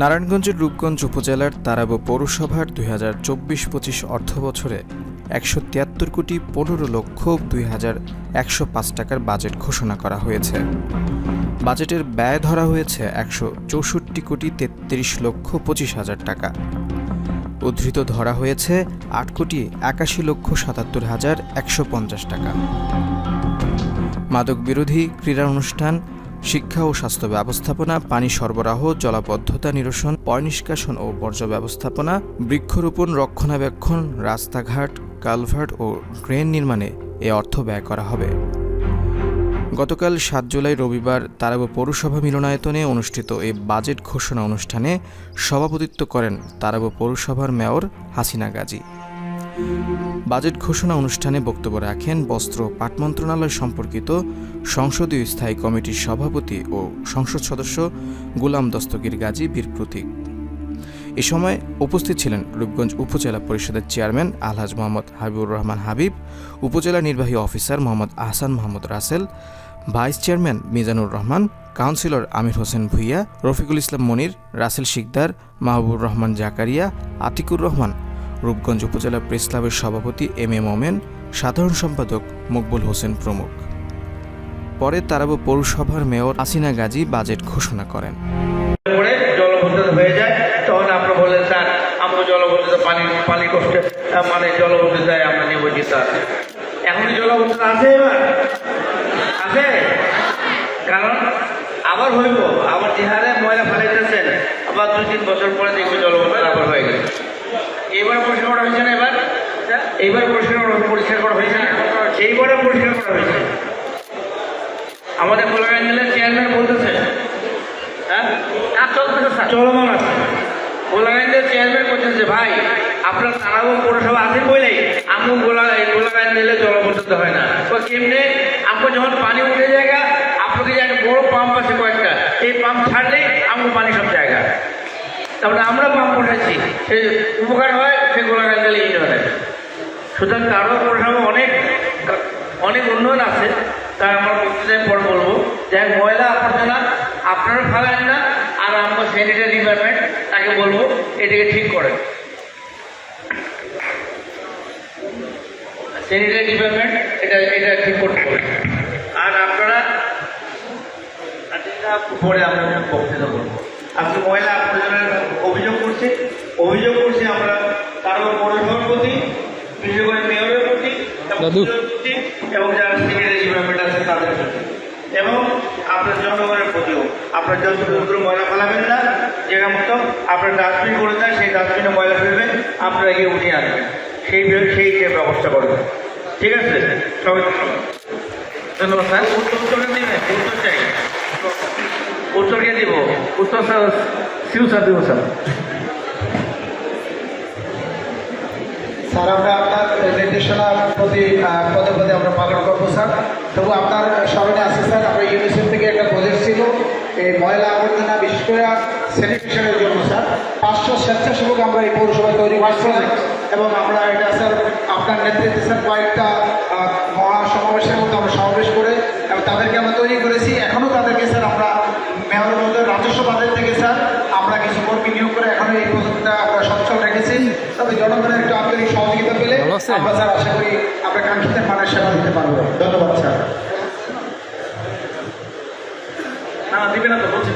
নারায়ণগঞ্জের রূপগঞ্জ উপজেলার তারাবো পৌরসভার দুই হাজার চব্বিশ পঁচিশ অর্থ বছরে একশো তিয়াত্তর কোটি পনেরো লক্ষ দুই হাজার একশো পাঁচ টাকার বাজেট ঘোষণা করা হয়েছে। বাজেটের ব্যয় ধরা হয়েছে একশো চৌষট্টি কোটি তেত্রিশ লক্ষ পঁচিশ হাজার টাকা। উদ্ধৃত ধরা হয়েছে আট কোটি একাশি লক্ষ সাতাত্তর হাজার একশো পঞ্চাশ টাকা। মাদক বিরোধী ক্রীড়া অনুষ্ঠান শিক্ষা ও স্বাস্থ্য ব্যবস্থাপনা, পানি সরবরাহ, জলাবদ্ধতা নিরসন পয়নিষ্কাশন ও বর্জ্য ব্যবস্থাপনা, বৃক্ষরোপণ, রক্ষণাবেক্ষণ, রাস্তাঘাট, কালভার্ট ও ড্রেন নির্মাণে এ অর্থ ব্যয় করা হবে। গতকাল সাত জুলাই রবিবার তারাব পৌরসভা মিলনায়তনে অনুষ্ঠিত এই বাজেট ঘোষণা অনুষ্ঠানে সভাপতিত্ব করেন তারাবো পৌরসভার মেয়র হাসিনা গাজী। বাজেট ঘোষণা অনুষ্ঠানে বক্তব্য রাখেন বস্ত্র পাট মন্ত্রণালয় সম্পর্কিত সংসদীয় স্থায়ী কমিটির সভাপতি ও সংসদ সদস্য গোলাম দস্তগীর গাজী বীর প্রতীক। এ সময় উপস্থিত ছিলেন রূপগঞ্জ উপজেলা পরিষদের চেয়ারম্যান আলহাজ মোহাম্মদ হাবিবুর রহমান হাবিব, উপজেলা নির্বাহী officer Mohammad Ahsan Mahmud Rasel, vice chairman Mizanur Rahman, councillor Amir Hossain Bhuiyan, Rafiqul Islam Monir, Rasel Sikder, Mahbubur Rahman Zakaria, Atiqur Rahman Rupganj উপজেলা প্রেস ক্লাবের সভাপতি এম এ মোমেন, সাধারণ সম্পাদক মকবুল হোসেন প্রমুখ। পরে তারাবো পৌরসভার মেয়র আসিনা গাজী বাজেট ঘোষণা করেন। হয়ে যায়, তখন আমরা মানে আমরা কারণ আবার আবার ময়লা আবার দুই তিন বছর পরে দেখবে জলবদ্ধতা আবার হয়ে গেছে। এবার পরিষ্কার করা হয়েছে না এবার? এইবার পরিষ্কার পরিষ্কার করা হয়েছে না? এইবারে পরিষ্কার করা হয়েছে। আমাদের কোলাগান জেলার চেয়ারম্যান বলতেছে হ্যাঁ? চলতেছে চলমান আছে। গোলাগাইন্দের চেয়ারম্যান করছেন যে ভাই আপনার তারাবো পৌরসভা আছে বলেই আমু গোলা গোলাগাইন দিলে জলবদ্ধতা হয় না। তো কেমনে আপনার যখন পানি উঠে জায়গা যে একটা বড় পাম্প আছে কয়েকটা এই পাম্প ছাড়লেই আমু পানি সব জায়গা তারপরে আমরা পাম্প উঠেছি সে উপকার হয়, সে দিলে ইট হয় সুতরাং তারাবো পৌরসভা অনেক অনেক উন্নয়ন আছে। তাই আমরা বক্তৃতায় পর বলব, যে ময়লা আবর্জনা আপনারা ফেলেন না, আর আমরা স্যানিটারি ডিপার্টমেন্ট তাকে বলব, এটাকে ঠিক করে। স্যানিটারি ডিপার্টমেন্ট এটা এটা ঠিক করতে বলবে আর আপনারা পরে আমরা বক্তৃতা করব। আপনি ময়লা আবর্জনার অভিযোগ করছে। অভিযোগ করছে আমরা কারও পৌরসভার প্রতি বিশেষ করে মেয়রের প্রতি এবং যারা সেক্রেটারি ডিপার্টমেন্ট আছে তাদের প্রতি। এবং আপনার জনগণের প্রতিও। আপনার যত সমুদ্র ময়লা ফেলাবেন না জায়গা মতো আপনার ডাস্টবিন করে দেন সেই ডাস্টবিনে ময়লা ফেলবেন আপনারা গিয়ে উঠিয়ে আনবেন। সেই সেই ব্যবস্থা করবেন। ঠিক আছে? সবাই ধন্যবাদ। স্যার। উত্তর দিবেন উত্তর চাই। উত্তর দিব। উত্তর স্যার দিব স্যার। স্যার আমরা আপনার নির্দেশনার প্রতি পদে পদে আমরা পালন করব স্যার। তবু আপনার স্মরণে আছে স্যার আমরা ইউনিসেফ থেকে একটা প্রজেক্ট ছিল এই ময়লা আবর্জনা বিশেষ করে স্যানিটেশনের জন্য স্যার। পাঁচশো স্বেচ্ছাসেবক আমরা এই পৌরসভায় তৈরি করছি এবং আমরা এটা স্যার আপনার নেতৃত্বে স্যার কয়েকটা আহ, মহা সমাবেশের মতো আমরা সমাবেশ করে এবং তাদেরকে আমরা তৈরি করেছি। এখনও তাদেরকে স্যার আমরা মেয়র রাজস্ব বাজেট থেকে স্যার আমরা কিছু কর্মী নিয়োগ করে এখন এই প্রজেক্টটা আমরা সচ্ছল রেখেছি। তবে জনগণের একটু আন্তরিক সহযোগিতা পেলে আমরা স্যার আশা করি আমরা কাঙ্ক্ষিত মানের সেবা দিতে পারব। ধন্যবাদ স্যার। না দিবে না তো বলছি